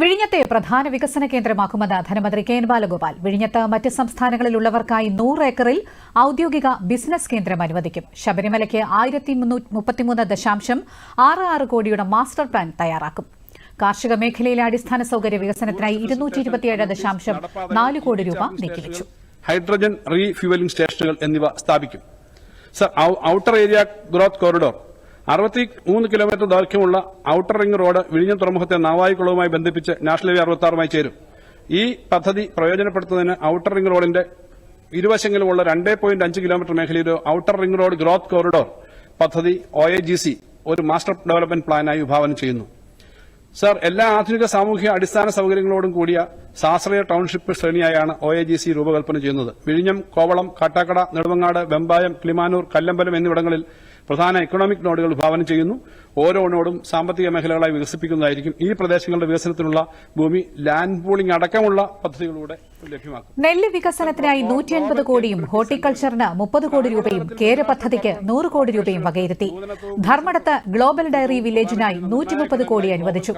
വിഴിഞ്ഞത്തെ പ്രധാന വികസന കേന്ദ്രമാക്കുമെന്ന് ധനമന്ത്രി കെ എൻ ബാലഗോപാൽ. വിഴിഞ്ഞത്ത് മറ്റ് സംസ്ഥാനങ്ങളിലുള്ളവർക്കായി നൂറ് ഏക്കറിൽ ഔദ്യോഗിക ബിസിനസ് കേന്ദ്രം അനുവദിക്കും. ശബരിമലയ്ക്ക് ആയിരത്തി മുപ്പത്തിമൂന്ന് ദശാംശം ആറ് ആറ് കോടിയുടെ മാസ്റ്റർ പ്ലാൻ തയ്യാറാക്കും. കാർഷിക മേഖലയിലെ അടിസ്ഥാന സൌകര്യ വികസനത്തിനായി ഇരുന്നൂറ്റി ഇരുപത്തിയേഴ് ദശാംശം നാല് കോടി രൂപ നീക്കിവച്ചു. ഹൈഡ്രജൻ റീഫ്യൂവലിംഗ് സ്റ്റേഷനുകൾ എന്നിവ സ്ഥാപിക്കും. ഔട്ടർ ഏരിയ ഗ്രോത്ത് കോറിഡോർ അറുപത്തി മൂന്ന് കിലോമീറ്റർ ദൈർഘ്യമുള്ള ഔട്ടർ റിംഗ് റോഡ് വിഴിഞ്ഞം തുറമുഖത്തെ നാവായിക്കുളവുമായി ബന്ധിപ്പിച്ച് നാഷണൽ ഹൈവേ അറുപത്തി ചേരും. ഈ പദ്ധതി പ്രയോജനപ്പെടുത്തുന്നതിന് ഔട്ടർ റിംഗ് റോഡിന്റെ ഇരുവശങ്ങളിലുമുള്ള രണ്ടേ പോയിന്റ് അഞ്ച് കിലോമീറ്റർ മേഖലയിലെ outer ring road growth corridor പദ്ധതി ഒ ഒരു മാസ്റ്റർ ഡെവലപ്മെന്റ് പ്ലാനായി വിഭാവനം ചെയ്യുന്നു. സർ എല്ലാ ആധുനിക സാമൂഹ്യ അടിസ്ഥാന സൌകര്യങ്ങളോടും കൂടിയ സാശ്രയ ടൌൺഷിപ്പ് ശ്രേണിയായാണ് ഒ എ ജി സി രൂപകൽപ്പന ചെയ്യുന്നത്. വിഴിഞ്ഞം കോവളം കാട്ടാക്കട നെടുമങ്ങാട് വെമ്പായം കിളിമാനൂർ കല്ലമ്പലം എന്നിവിടങ്ങളിൽ പ്രധാന എക്കണോമിക് നോഡുകൾ വിഭാവനം ചെയ്യുന്നു. ഓരോ നോഡും സാമ്പത്തിക മേഖലകളായി വികസിപ്പിക്കുന്നതായിരിക്കും ഈ പ്രദേശങ്ങളുടെ വികസനത്തിനുള്ള ഭൂമി. ലാൻഡ് പൂളിംഗ് അടക്കമുള്ള പദ്ധതികളിലൂടെ നെല്ല് വികസനത്തിനായി നൂറ്റി അൻപത് കോടിയും ഹോർട്ടിക്കൾച്ചറിന് മുപ്പത് കോടി രൂപയും കേര പദ്ധതിക്ക് നൂറ് കോടി രൂപയും വകയിരുത്തി. ധർമ്മടത്ത് ഗ്ലോബൽ ഡയറി വില്ലേജിനായി നൂറ്റി മുപ്പത് കോടി അനുവദിച്ചു.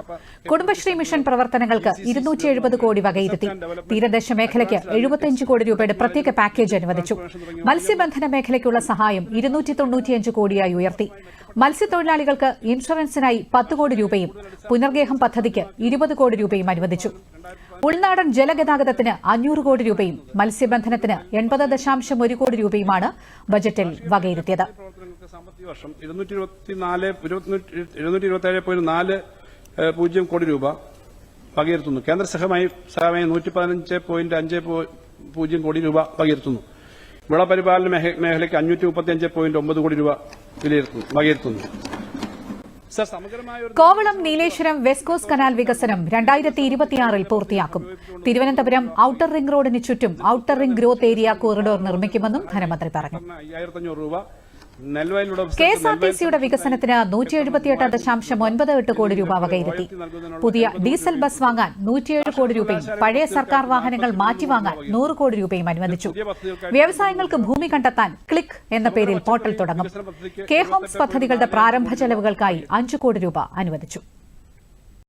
കുടുംബശ്രീ മിഷൻ പ്രവർത്തനങ്ങൾക്ക് ഇരുന്നൂറ്റി എഴുപത് കോടി വകയിരുത്തി. തീരദേശ മേഖലയ്ക്ക് എഴുപത്തിയഞ്ച് കോടി രൂപയുടെ പ്രത്യേക പാക്കേജ് അനുവദിച്ചു. മത്സ്യബന്ധന മേഖലയ്ക്കുള്ള സഹായം ഇരുന്നൂറ്റി തൊണ്ണൂറ്റിയഞ്ച് കോടിയായി ഉയർത്തി. മത്സ്യത്തൊഴിലാളികൾക്ക് ഇൻഷുറൻസിനായി പത്ത് കോടി രൂപയും പുനർഗേഹം പദ്ധതിക്ക് ഇരുപത് കോടി രൂപയും അനുവദിച്ചു. ഉൾനാടൻ ജലഗതാഗതത്തിന് അഞ്ഞൂറ് കോടി രൂപയും മത്സ്യബന്ധനത്തിന് എൺപത് ദശാംശം ഒരു കോടി രൂപയുമാണ് ബജറ്റിൽ വകയിരുത്തിയത്. പൂജ്യം കോടി രൂപ വകയിരുത്തുന്നു. കേന്ദ്ര സഹമായി സഹമായി നൂറ്റി പതിനഞ്ച് പോയിന്റ് അഞ്ച് പൂജ്യം കോടി രൂപ വകയിരുത്തുന്നു. വിളപരിപാലന മേഖ- മേഖലയ്ക്ക് അഞ്ഞൂറ്റി മുപ്പത്തിയഞ്ച് പോയിന്റ് ഒമ്പത് കോടി രൂപ വിലയിരുത്തുന്നു വകയിരുത്തുന്നു. Kovalam Nileshwaram west coast canal വികസനം രണ്ടായിരത്തി ഇരുപത്തിയാറിൽ പൂർത്തിയാക്കും. തിരുവനന്തപുരം ഔട്ടർ റിംഗ് റോഡിന് ചുറ്റും outer ring growth area corridor നിർമ്മിക്കുമെന്നും ധനമന്ത്രി പറഞ്ഞു. കെ എസ് ആർ ടി സിയുടെ വികസനത്തിന് നൂറ്റി എഴുപത്തിയെട്ട് ദശാംശം ഒൻപത് എട്ട് കോടി രൂപ വകയിരുത്തി. പുതിയ ഡീസൽ ബസ് വാങ്ങാൻ നൂറ്റിയേഴ് കോടി രൂപയും പഴയ സർക്കാർ വാഹനങ്ങൾ മാറ്റിവാങ്ങാൻ നൂറ് കോടി രൂപയും അനുവദിച്ചു. വ്യവസായങ്ങൾക്ക് ഭൂമി കണ്ടെത്താൻ ക്ലിക്ക് എന്ന പേരിൽ പോർട്ടൽ തുടങ്ങും. കെ ഹോംസ് പദ്ധതികളുടെ പ്രാരംഭ ചെലവുകൾക്കായി അഞ്ചു കോടി രൂപ അനുവദിച്ചു.